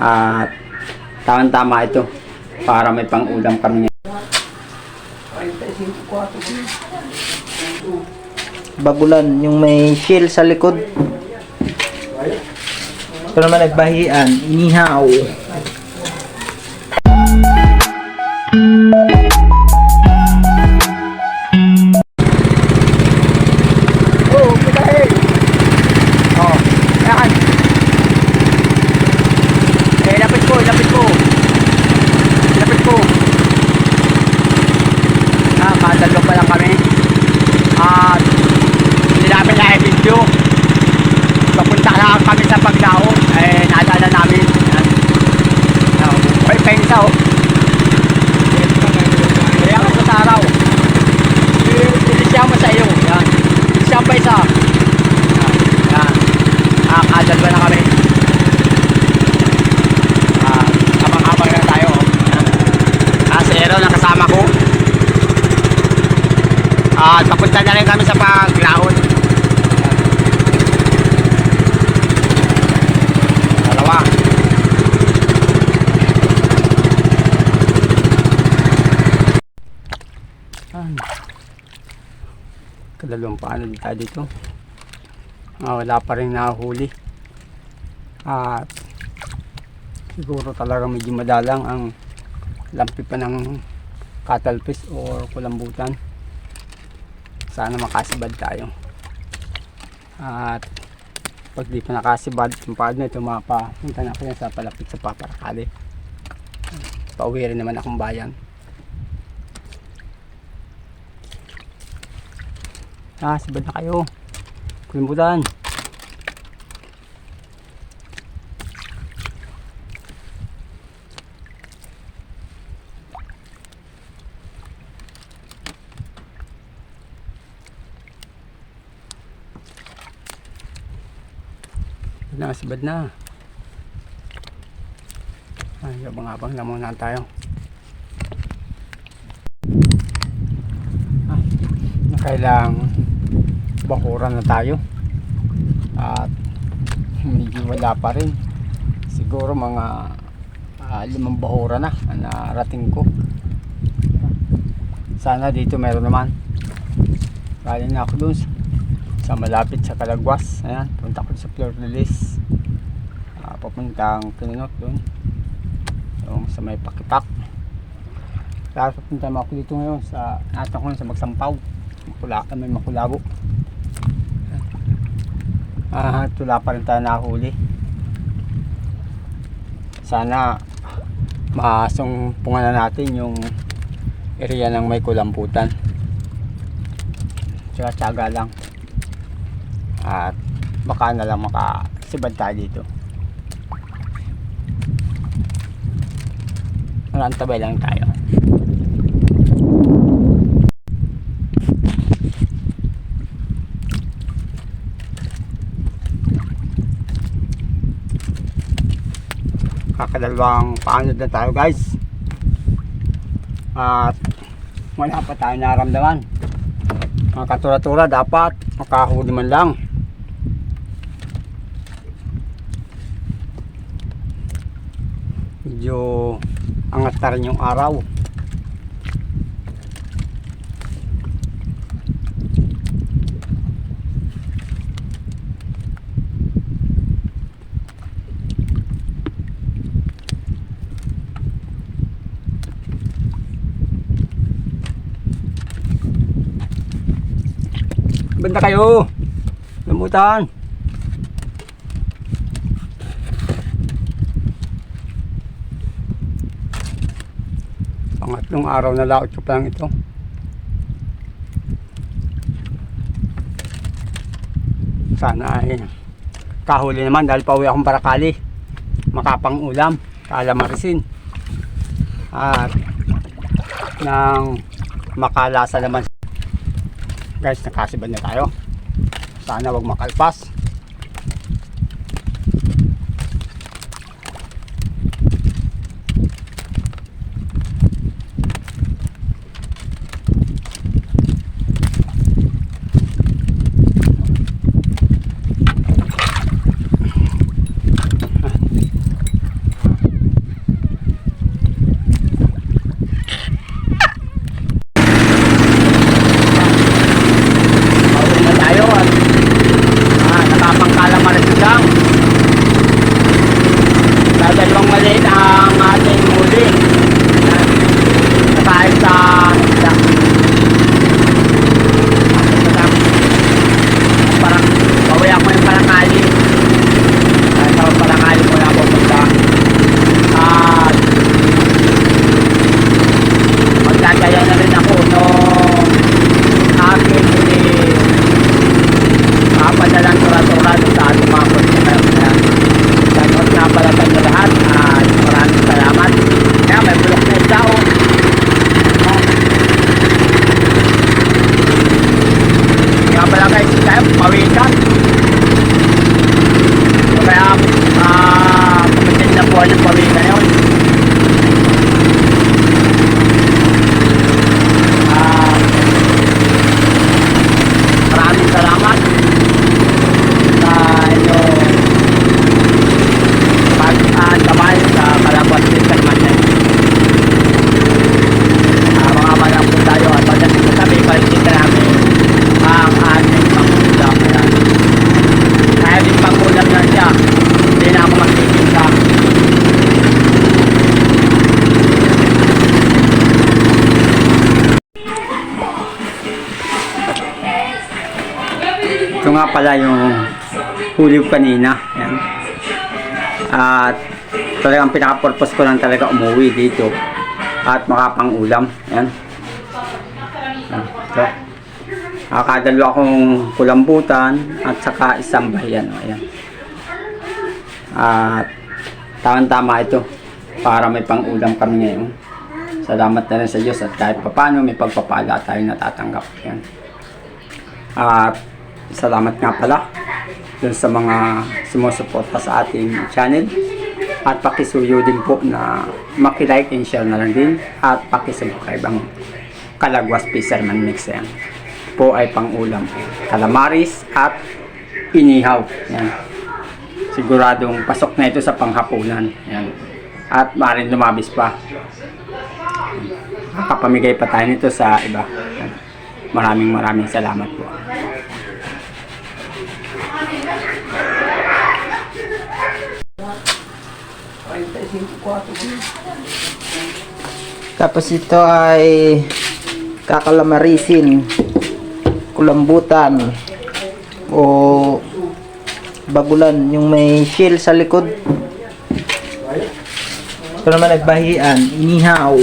At tama-tama ito para may pang-ulam kami ngayon. Bagulan, yung may shell sa likod. Ito naman nagbahian, inihaw. No. Ay. Kadalawang paano tayo dito. Ah, wala pa rin nahuli. At siguro talaga medyo madalang ang lampi pa ng cattle fish or kulambutan. Sana makasibad tayo. At pag di pa nakasibad, yung paad na ito mapapunta na ako sa palapit sa paparakali. Pauwi rin naman akong bayan. Ah, sabad na kayo. Kulimbutan. Sabad na. Ay, abang-abang na muna tayo. Ah, kailang bakuran na tayo. At medyo wala pa rin. Siguro mga ah, limang bahura na narating ko. Sana dito meron naman. Galing na ako dun sa- malapit sa Kalagwas ayan punta ko sa Flor de Lis. Ah, papuntang Pinunot dun. Yung sa may pakipak tapos papunta mo ako dito ngayon sa natin ko sa Magsampaw. Makula, may makulabo Ah, tula pa rin tayo nakahuli. Sana masungpungan na natin yung area ng may kulamputan. Tsaka tsaga lang. At baka na lang makasibad tayo dito. Marantabay lang tayo. Kakadalawang paanod na tayo guys. At wala pa tayo naramdaman. Mga katura-tura dapat makahuli man lang. Medyo angat na rin yung araw banda kayo. Lamutan. Pangatlong araw na laot ko lang ito. Sana ay kahuli naman dahil pauwi akong barakali. Makapang ulam kalamarisin. At nang makalasa naman guys nakasibad na tayo. Sana wag makalpas la calle. Nga pala yung huli kanina. Yan. At talagang pinaka-purpose ko lang talaga umuwi dito at makapang-ulam. Yan. Ito. Nakakadalo akong kulambutan at saka isang bayan. Ayan. At tama-tama ito para may pang-ulam kami ngayon. Salamat na rin sa Diyos at kahit papano may pagpapala tayo natatanggap. Yan. At salamat nga pala dun sa mga sumusuporta sa ating channel. At pakisuyo din po na makilike and share na lang din. At pakisubscribe ang Kalagwas Fisherman Mix yan. Po ay pang-ulam. Calamaris at inihaw. Yan. Siguradong pasok na ito sa panghapunan. Yan. At maaaring lumabis pa. Kakapamigay pa tayo nito sa iba. Maraming maraming salamat po. Tapos ito ay kakalamarisin, kulambutan, o bagulan, yung may shell sa likod. Ito naman nagbahian, inihaw.